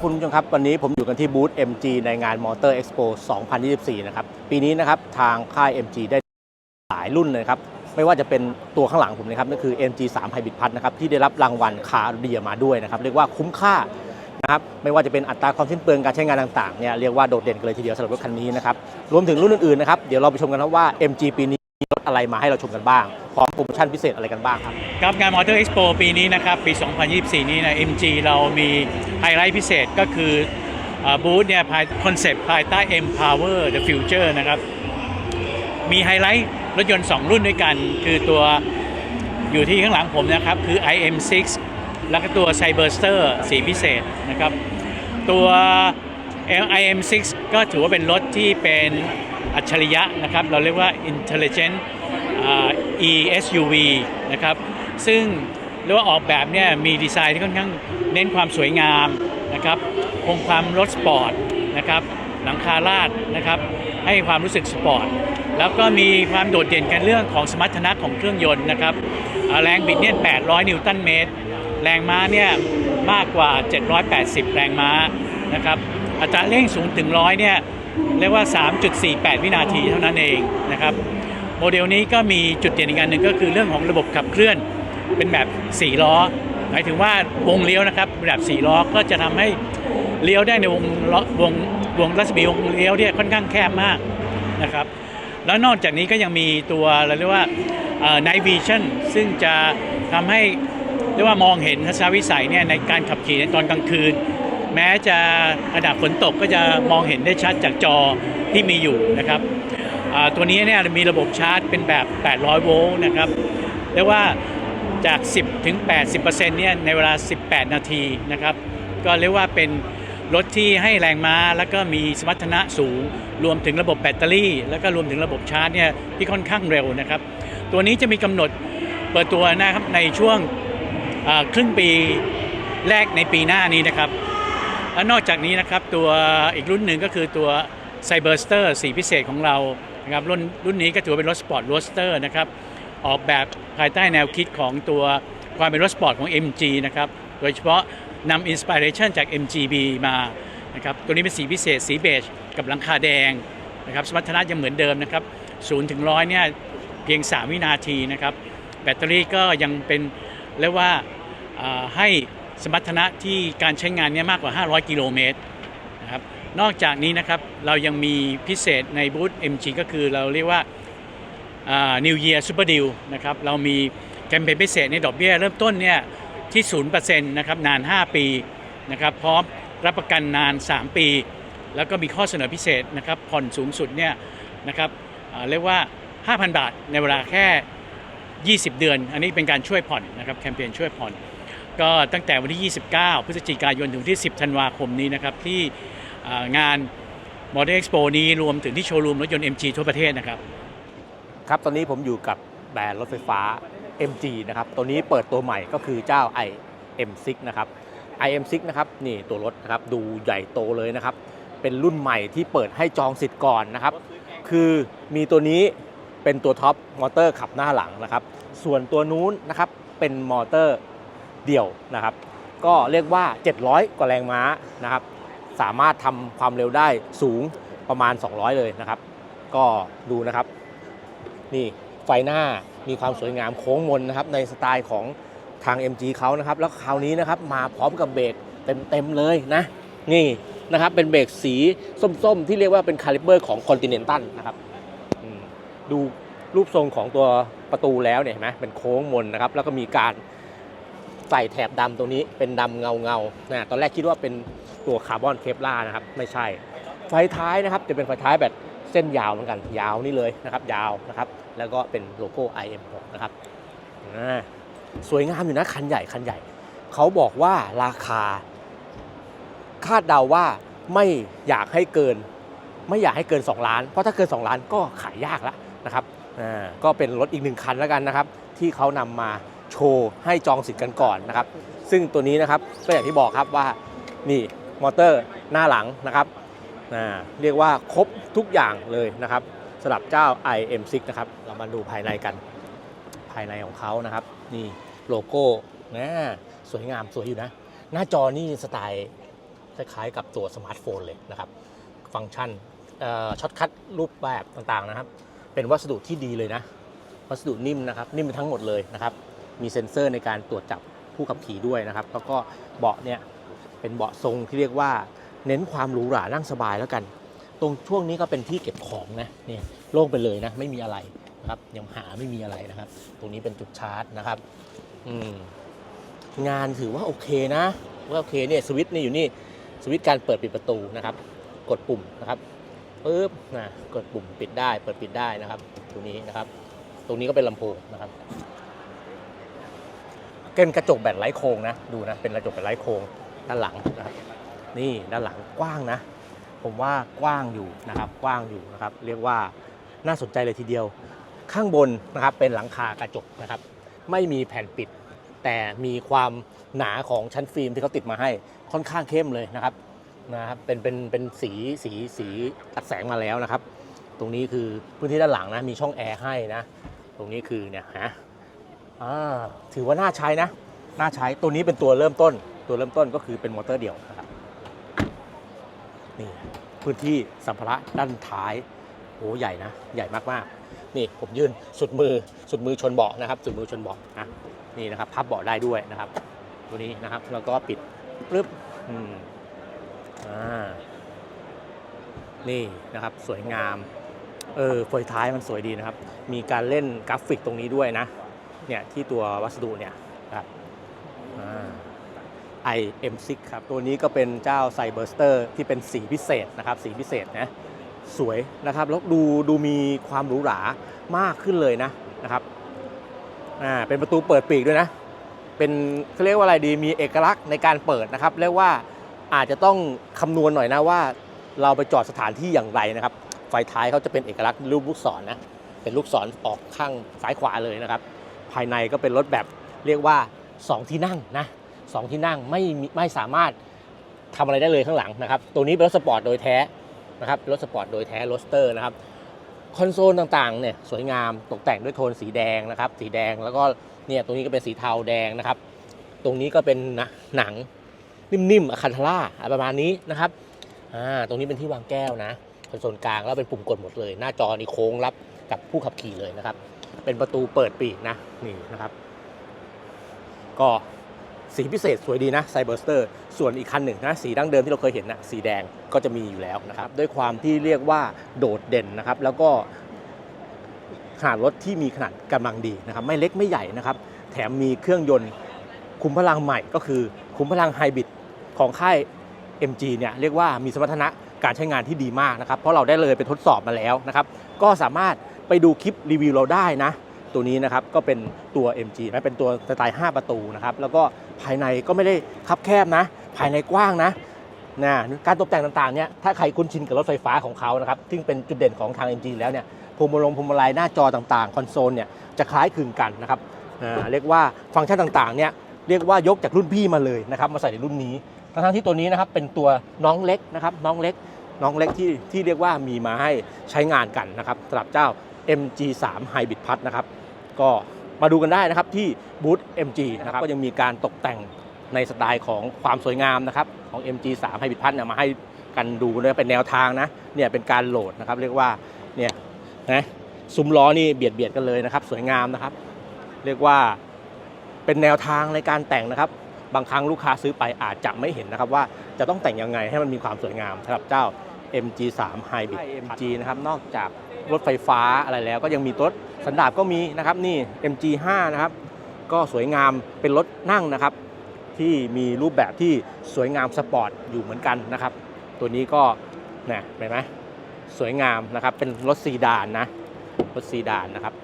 ครับคุณผู้ชมครับ วันนี้ผมอยู่กันที่บูธ MG ในงาน Motor Expo 2024 นะครับ ปีนี้นะครับทางค่าย MG ได้หลายรุ่นเลยครับ ไม่ว่าจะเป็นตัวข้างหลังผมนะครับนั่นคือ MG 3 Hybrid Plus นะครับ ที่ได้รับรางวัลคาร์เดียมาด้วยนะครับ เรียกว่าคุ้มค่านะครับไม่ว่าจะเป็นอัตราความสิ้นเปลืองการใช้งานต่างๆเนี่ยเรียกว่าโดดเด่นกันเลยทีเดียวสำหรับรถคันนี้นะครับรวมถึงรุ่นอื่นๆนะครับเดี๋ยวเราไปชมกันครับว่า MG ปีนี้มีรถอะไรมาให้เราชมกันบ้าง พร้อมโปรโมชั่นพิเศษอะไรกันบ้างครับ ครับงาน Motor Expo ปีนี้นะครับ ปี 2024 นี้นะ MG เรามีไฮไลท์พิเศษก็คือบูธเนี่ยภายคอนเซปต์ภายใต้ Empower the Future นะครับ มีไฮไลท์รถยนต์ 2 รุ่นด้วยกัน คือตัวอยู่ที่ข้างหลังผมนะครับ คือ IM6 แล้วก็ตัว Cyberster สีพิเศษนะครับ ตัว IM6 ก็ถือว่าเป็นรถที่เป็นอัจฉริยะนะครับ เราเรียกว่า Intelligent ESUV นะครับ ซึ่งเรียกว่าออกแบบเนี่ยมีดีไซน์ที่ค่อนข้างเน้นความสวยงามนะครับคงความรถสปอร์ตนะครับหลังคาลาดนะครับให้ความรู้สึกสปอร์ต แล้วก็มีความโดดเด่นกันเรื่องของสมรรถนะของเครื่องยนต์นะครับแรงบิดเนี่ย 800 นิวตันเมตร แรงม้าเนี่ยมากกว่า 780 แรงม้านะครับอัตราเร่งสูงถึงร้อยเนี่ยเรียกว่า 3.48 วินาทีเท่านั้นเองนะครับ โมเดลนี้ก็มีจุดเด่นอีกอันหนึ่งก็คือเรื่องของระบบขับเคลื่อนเป็นแบบ4ล้อ หมายถึงว่าวงเลี้ยวนะครับแบบ4ล้อก็จะทำให้เลี้ยวได้ในวงล้อวงวงรัศมีวงเลี้ยวเนี่ยค่อนข้างแคบมากนะครับแล้วนอกจากนี้ก็ยังมีตัวเราเรียกว่า night vision ซึ่งจะทำให้เรียกว่ามองเห็นทัศนวิสัยเนี่ยในการขับขี่ในตอนกลางคืน แม้จะระดับฝนตกก็จะมองเห็นได้ชัดจากจอที่มีอยู่นะครับ ตัวนี้เนี่ยมีระบบชาร์จเป็นแบบ 800 โวลต์นะครับเรียกว่าจาก 10 ถึง 80%เนี่ยในเวลา 18 นาทีนะครับ ก็เรียกว่าเป็นรถที่ให้แรงม้าแล้วก็มีสมรรถนะสูง รวมถึงระบบแบตเตอรี่ แล้วก็รวมถึงระบบชาร์จเนี่ยที่ค่อนข้างเร็วนะครับ ตัวนี้จะมีกำหนดเปิดตัวนะครับในช่วงครึ่งปีแรกในปีหน้านี้นะครับ และนอกจากนี้นะครับตัวอีกรุ่นหนึ่งก็คือตัว Cyberster สีพิเศษของเรา นะครับรุ่นรุ่นนี้ก็ถือว่าเป็นรถสปอร์ตโรสเตอร์นะครับออกแบบภายใต้แนวคิดของตัวความเป็นรถสปอร์ตของ MG นะครับโดยเฉพาะนำอินสปิเรชันจาก MGB มานะครับตัวนี้เป็นสีพิเศษสีเบจกับหลังคาแดงนะครับสมรรถนะยังเหมือนเดิมนะครับศูนย์ถึงร้อยเนี่ยเพียง 3 วินาทีนะครับแบตเตอรี่ก็ยังเป็นเรียกว่าอ่าให้สมรรถนะที่การใช้งานเนี่ยมากกว่า 500 กิโลเมตร นอกจากนี้นะครับเรายังมีพิเศษในบูธ MG ก็คือเราเรียกว่า New Year Super Deal นะครับเรามีแคมเปญพิเศษในดอกเบี้ยเริ่มต้นเนี่ยที่ 0%นะครับนาน 5 ปีนะครับพร้อมรับประกันนาน 3 ปี แล้วก็มีข้อเสนอพิเศษนะครับผ่อนสูงสุดเนี่ยนะครับเรียกว่า 5,000 บาทในเวลาแค่ 20 เดือน อันนี้เป็นการช่วยผ่อนนะครับแคมเปญช่วยผ่อน ก็ตั้งแต่วันที่ 29 พฤศจิกายนถึงที่ 10 ธันวาคมนี้นะครับที่ งาน Model Expo นี้รวมถึงที่โชว์รูมรถยนต์ MG ทั่วประเทศนะครับ ครับ ตอนนี้ผมอยู่กับแบรนด์รถไฟฟ้า MG นะครับ ตัวนี้เปิดตัวใหม่ก็คือเจ้า IM6 นะครับ IM6 นะครับ นี่ตัวรถนะครับ ดูใหญ่โตเลยนะครับ เป็นรุ่นใหม่ที่เปิดให้จองสิทธิ์ก่อนนะครับ คือมีตัวนี้เป็นตัวท็อปมอเตอร์ขับหน้าหลังนะครับ ส่วนตัวนู้นนะครับ เป็นมอเตอร์เดี่ยวนะครับ ก็เรียกว่า 700 กว่าแรงม้านะครับ สามารถทำความเร็วได้สูงประมาณ 200 เลยนะครับ ก็ดูนะครับ นี่ไฟหน้ามีความสวยงามโค้งมนนะครับในสไตล์ของทาง MG เขานะครับ แล้วคราวนี้นะครับมาพร้อมกับเบรกเต็มๆเลยนะนี่นะครับเป็นเบรกสีส้มๆ ที่เรียกว่าเป็นคาลิเบอร์ของ Continental นะครับดูรูปทรงของตัวประตูแล้วเนี่ยเห็นไหมเป็นโค้งมนนะครับ แล้วก็มีการใส่แถบดำตรงนี้เป็นดำเงาเงาๆนะตอนแรกคิดว่าเป็น ตัวคาร์บอนเคปลานะครับไม่ใช่ ไฟท้ายนะครับจะเป็นไฟท้ายแบบเส้นยาวเหมือนกัน ยาวนี่เลยนะครับ ยาวนะครับ แล้วก็เป็นโลโก้ IM6 นะครับสวยงามอยู่นะคันใหญ่คันใหญ่ เขาบอกว่าราคา คาดเดาว่าไม่อยากให้เกิน ไม่อยากให้เกิน 2 ล้าน เพราะถ้าเกิน 2 ล้านก็ขายยากแล้วนะครับก็เป็นรถอีกหนึ่งคันแล้วกันนะครับ ที่เขานำมาโชว์ให้จองสิทธิ์กันก่อนนะครับ ซึ่งตัวนี้นะครับก็อย่างที่บอกครับว่านี่ มอเตอร์หน้าหลังนะครับเรียกว่าครบทุกอย่างเลยนะครับสำหรับเจ้า IM6 นะครับ เรามาดูภายในกัน ภายในของเขานะครับ นี่โลโก้นะสวยงามสวยอยู่นะ หน้าจอนี่สไตล์สล้ายๆกับตัวสมาร์ทโฟนเลยนะครับ ฟังก์ชันช็อตคัทรูปแบบต่างๆนะครับ เป็นวัสดุที่ดีเลยนะ วัสดุนิ่มนะครับ นิ่มทั้งหมดเลยนะครับ มีเซ็นเซอร์ในการตรวจจับผู้ขับขี่ด้วยนะครับ แล้วก็เบาะเนี่ย เป็นเบาะทรงที่เรียกว่าเน้นความหรูหรานั่งสบายแล้วกัน ตรงช่วงนี้ก็เป็นที่เก็บของนะเนี่ยโล่งไปเลยนะ ไม่มีอะไรนะครับยังหาไม่มีอะไรนะครับ ตรงนี้เป็นจุดชาร์จนะครับอืมงานถือว่าโอเคนะว่าโอเคเนี่ยสวิตช์นี่อยู่นี่สวิตช์การเปิดปิดประตูนะครับ กดปุ่มนะครับปึ๊บนะกดปุ่มปิดได้ เปิดปิดได้นะครับ ตรงนี้นะครับ ตรงนี้ก็เป็นลำโพงนะครับเป็นกระจกแบบไร้โครงนะ ดูนะ เป็นกระจกแบบไร้โครง ด้านหลังนะครับนี่ด้านหลังกว้างนะ ผมว่ากว้างอยู่นะครับกว้างอยู่นะครับ เรียกว่าน่าสนใจเลยทีเดียว ข้างบนนะครับเป็นหลังคากระจกนะครับ ไม่มีแผ่นปิด แต่มีความหนาของชั้นฟิล์มที่เขาติดมาให้ค่อนข้างเข้มเลยนะครับนะครับเป็นเป็นเป็นสีสีสีตัดแสงมาแล้วนะครับ ตรงนี้คือพื้นที่ด้านหลังนะมีช่องแอร์ให้นะ ตรงนี้คือเนี่ยฮะอ่าถือว่าน่าใช้นะน่าใช้ตัวนี้เป็นตัวเริ่มต้น ตัวเริ่มต้นก็คือเป็นมอเตอร์เดี่ยวนะครับนี่พื้นที่สัมภาระด้านท้ายโอ้ใหญ่นะใหญ่มากๆ นี่ผมยื่นสุดมือสุดมือชนเบาะนะครับ สุดมือชนเบาะนะนี่นะครับพับเบาะได้ด้วยนะครับ ตัวนี้นะครับแล้วก็ปิดปึ๊บอืมอ่านี่นะครับสวยงามเออเฟยท้ายมันสวยดีนะครับ มีการเล่นกราฟิกตรงนี้ด้วยนะเนี่ยที่ตัววัสดุเนี่ย IM6 ครับ ตัวนี้ก็เป็นเจ้าไซเบอร์สเตอร์ที่เป็นสีพิเศษนะครับ สีพิเศษนะ สวยนะครับ แล้วดูดูมีความหรูหรามากขึ้นเลยนะนะครับ อ่า เป็นประตูเปิดปีกด้วยนะ เป็นเขาเรียกว่าอะไรดี มีเอกลักษณ์ในการเปิดนะครับ เรียกว่าอาจจะต้องคำนวณหน่อยนะว่า เราไปจอดสถานที่อย่างไรนะครับ ไฟท้ายเขาจะเป็นเอกลักษณ์รูปลูกศรนะเป็นลูกศรออกข้างซ้ายขวาเลยนะครับ ภายในก็เป็นรถแบบเรียกว่า 2 ที่นั่งนะ สองที่นั่งไม่มีไม่สามารถทำอะไรได้เลยข้างหลังนะครับ ตัวนี้เป็นรถสปอร์ตโดยแท้นะครับรถสปอร์ตโดยแท้โรสเตอร์นะครับคอนโซลต่างๆเนี่ยสวยงามตกแต่งด้วยโทนสีแดงนะครับสีแดงแล้วก็เนี่ยตรงนี้ก็เป็นสีเทาแดงนะครับ ตรงนี้ก็เป็นหนังนิ่มๆอะคันทาร่าประมาณนี้นะครับอ่าตรงนี้เป็นที่วางแก้วนะคอนโซลกลางแล้วเป็นปุ่มกดหมดเลย หน้าจอนี่โค้งรับกับผู้ขับขี่เลยนะครับ เป็นประตูเปิดปีกนะนี่นะครับ ก็ สีพิเศษสวยดีนะไซเบอร์สเตอร์ส่วนอีกคันหนึ่งนะสีดั้งเดิมที่เราเคยเห็นนะสีแดงก็จะมีอยู่แล้วนะครับด้วยความที่เรียกว่าโดดเด่นนะครับแล้วก็ขนาดรถที่มีขนาดกำลังดีนะครับไม่เล็กไม่ใหญ่นะครับแถมมีเครื่องยนต์คุมพลังใหม่ก็คือคุมพลังไฮบริดของค่าย MG เนี่ยเรียกว่ามีสมรรถนะการใช้งานที่ดีมากนะครับเพราะเราได้เลยไปทดสอบมาแล้วนะครับก็สามารถไปดูคลิปรีวิวเราได้นะตัวนี้นะครับก็เป็นตัว MG นะเป็นตัวสไตล์ 5 ประตูนะครับแล้วก็ ภายในก็ไม่ได้คับแคบนะ ภายในกว้างนะนะการตกแต่งต่างๆเนี่ยถ้าใครคุ้นชินกับรถไฟฟ้าของเขานะครับซึ่งเป็นจุดเด่นของทาง MG แล้วเนี่ยพวงมาลงพวงมาลัยหน้าจอต่างๆ คอนโซลเนี่ยจะคล้ายคลึงกันนะครับเรียกว่าฟังก์ชันต่างๆเนี่ยเรียกว่ายกจากรุ่นพี่มาเลยนะครับมาใส่ในรุ่นนี้ทั้งๆที่ตัวนี้นะครับเป็นตัวน้องเล็กนะครับน้องเล็กน้องเล็กที่ที่เรียกว่ามีมาให้ใช้งานกันนะครับสำหรับเจ้า MG3 Hybrid Plus นะครับก็ มาดูกันได้นะครับที่บูธ MG นะครับก็ยังมีการตกแต่งในสไตล์ของความสวยงามนะครับของ MG3 Hybrid Plus เนี่ยมาให้กันดูเลยเป็นแนวทางนะเนี่ยเป็นการโหลดนะครับเรียกว่าเนี่ยนะซุ้มล้อนี่เบียดเบียดกันเลยนะครับ สวยงามนะครับ เรียกว่าเป็นแนวทางในการแต่งนะครับ บางครั้งลูกค้าซื้อไปอาจจะไม่เห็นนะครับ ว่าจะต้องแต่งยังไงให้มันมีความสวยงามสำหรับเจ้า MG3 Hybrid MG นะครับนอกจาก รถไฟฟ้าอะไรแล้ว ก็ยังมีรถสันดาปก็มีนะครับนี่ MG5 นะครับก็สวยงามเป็นรถนั่งนะครับ ที่มีรูปแบบที่สวยงามสปอร์ตอยู่เหมือนกันนะครับ ตัวนี้ก็นะเห็นไหมสวยงามนะครับเป็นรถซีดานนะรถซีดานนะครับ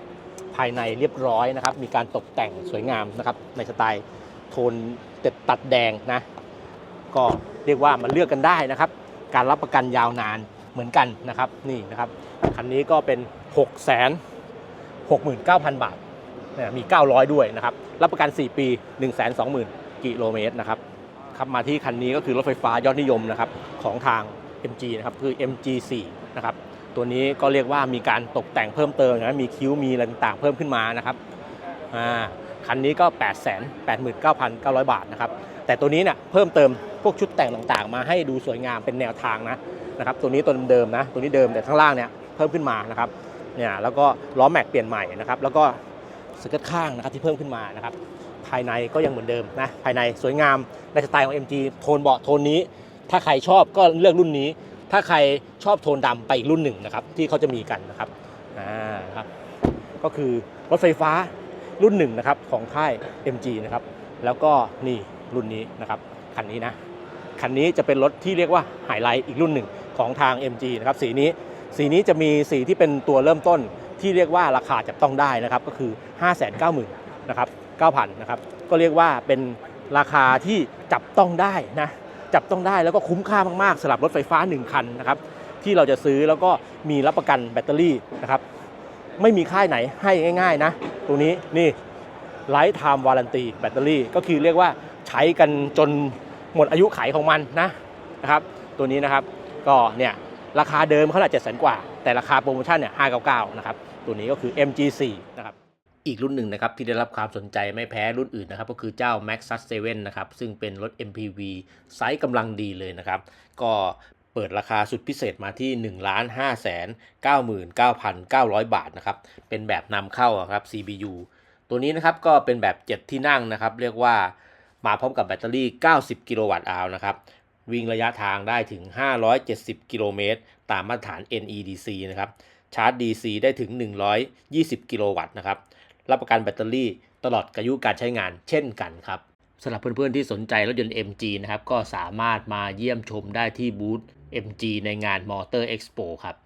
ภายในเรียบร้อยนะครับ มีการตกแต่งสวยงามนะครับในสไตล์โทนเตตัดแดงนะก็เรียกว่ามันเลือกกันได้นะครับ การรับประกันยาวนาน เหมือนกันนะครับนี่นะครับคันนี้ก็เป็น 6 6 9 0 0 0 บาทเนี่ยมี 900 ด้วยนะครับรับประกัน 4 ปี 120,000 กิโลเมตรนะครับครับมาที่คันนี้ก็คือรถไฟฟ้ายอดนิยมนะครับของทาง MG นะครับคือ MG4 นะครับตัวนี้ก็เรียกว่ามีการตกแต่งเพิ่มเติมนะมีคิ้วมีอะไรต่างๆเพิ่มขึ้นมานะครับอ่าคันนี้ก็ 8 8 9 9 0 0 บาทนะครับแต่ตัวนี้เนี่ยเพิ่มเติมพวกชุดแต่งต่างๆ มาให้ดูสวยงามเป็นแนวทางนะ นะครับตัวนี้ตัวเดิมนะตัวนี้เดิมแต่ข้างล่างเนี่ยเพิ่มขึ้นมานะครับเนี่ยแล้วก็ล้อแม็กเปลี่ยนใหม่นะครับแล้วก็สเกิร์ตข้างนะครับที่เพิ่มขึ้นมานะครับภายในก็ยังเหมือนเดิมนะภายในสวยงามในสไตล์ของ MG โทนเบาะโทนนี้ ถ้าใครชอบก็เลือกรุ่นนี้ ถ้าใครชอบโทนดำไปอีกรุ่นหนึ่งนะครับที่เขาจะมีกันนะครับอ่าครับก็คือรถไฟฟ้ารุ่นหนึ่งนะครับของค่าย MG นะครับแล้วก็นี่รุ่นนี้นะครับคันนี้นะคันนี้จะเป็นรถที่เรียกว่าไฮไลท์อีกรุ่นหนึ่ง ของทาง MG นะครับสีนี้สีนี้จะมีสีที่เป็นตัวเริ่มต้นที่เรียกว่าราคาจับต้องได้นะครับก็คือ 5 9 0 0 0 0นะครับ9,000นะครับก็เรียกว่าเป็นราคาที่จับต้องได้นะจับต้องได้แล้วก็คุ้มค่ามากๆสำหรับรถไฟฟ้า 1 คันนะครับที่เราจะซื้อแล้วก็มีรับประกันแบตเตอรี่นะครับไม่มีค่ายไหนให้ง่าย ๆนะตัวนี้นี่ไลท์ไทม์วารันตีแบตเตอรี่ก็คือเรียกว่าใช้กันจนหมดอายุไขของมันนะนะครับตัวนี้นะครับ ก็เนี่ยราคาเดิมเขาละเจ็ดแสนกว่า แต่ราคาโปรโมชั่นเนี่ยห้าเก้าเก้านะครับตัวนี้ก็คือ MG4 นะครับอีกรุ่นหนึ่งนะครับที่ได้รับความสนใจไม่แพ้รุ่นอื่นนะครับก็คือเจ้า Maxus 7 นะครับซึ่งเป็นรถ MPV ไซส์กำลังดีเลยนะครับ ก็เปิดราคาสุดพิเศษมาที่ 1 5 9 9 9 9 0 0 บาทนะครับเป็นแบบนำเข้าครับ CBU ตัวนี้นะครับก็เป็นแบบ 7 ที่นั่งนะครับ เรียกว่ามาพร้อมกับแบตเตอรี่ 90 กิโลวัตต์อาวนะครับ วิ่งระยะทางได้ถึง 570 กิโลเมตร ตามมาตรฐาน NEDC นะครับ ชาร์จ DC ได้ถึง 120 กิโลวัตต์นะครับ รับประกันแบตเตอรี่ตลอดอายุการใช้งานเช่นกันครับสำหรับเพื่อนๆที่สนใจรถยนต์ MG นะครับ ก็สามารถมาเยี่ยมชมได้ที่บูธ MG ในงาน Motor Expo ครับ